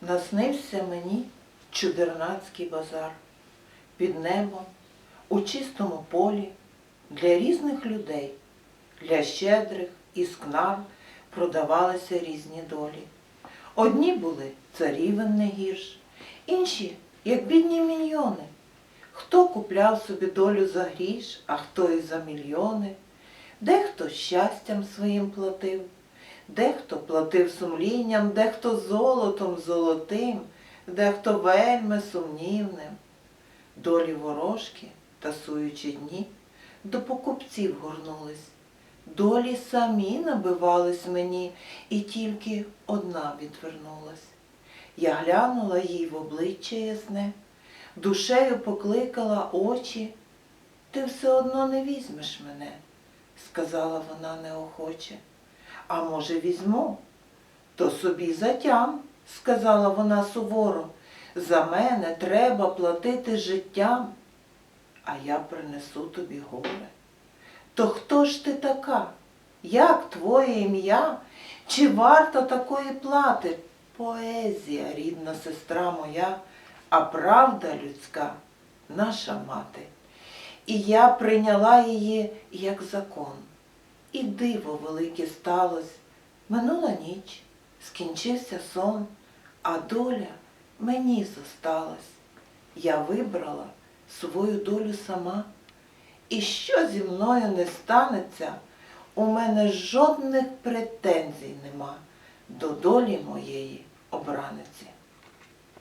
Наснився мені чудернацький базар під небом, у чистому полі, для різних людей, для щедрих і скнар продавалися різні долі. Одні були царівен не гірш, інші, як бідні міньйони. Хто купляв собі долю за гріш, а хто і за мільйони, дехто щастям своїм платив, дехто платив сумлінням, дехто золотом золотим, дехто вельми сумнівним. Долі ворожки, тасуючи дні, до покупців горнулись. Долі самі набивались мені, і тільки одна відвернулась. Я глянула їй в обличчя ясне, душею покликала очі. Ти все одно не візьмеш мене, сказала вона неохоче. А може, візьму? То собі затям, сказала вона суворо. За мене треба платити життям, а я принесу тобі горе. То хто ж ти така? Як твоє ім'я? Чи варта такої плати? Поезія, рідна сестра моя, а правда людська наша мати. І я прийняла її як закон. І диво велике сталось. Минула ніч, скінчився сон, а доля мені зосталась. Я вибрала свою долю сама. І що зі мною не станеться, у мене жодних претензій нема до долі моєї обраниці.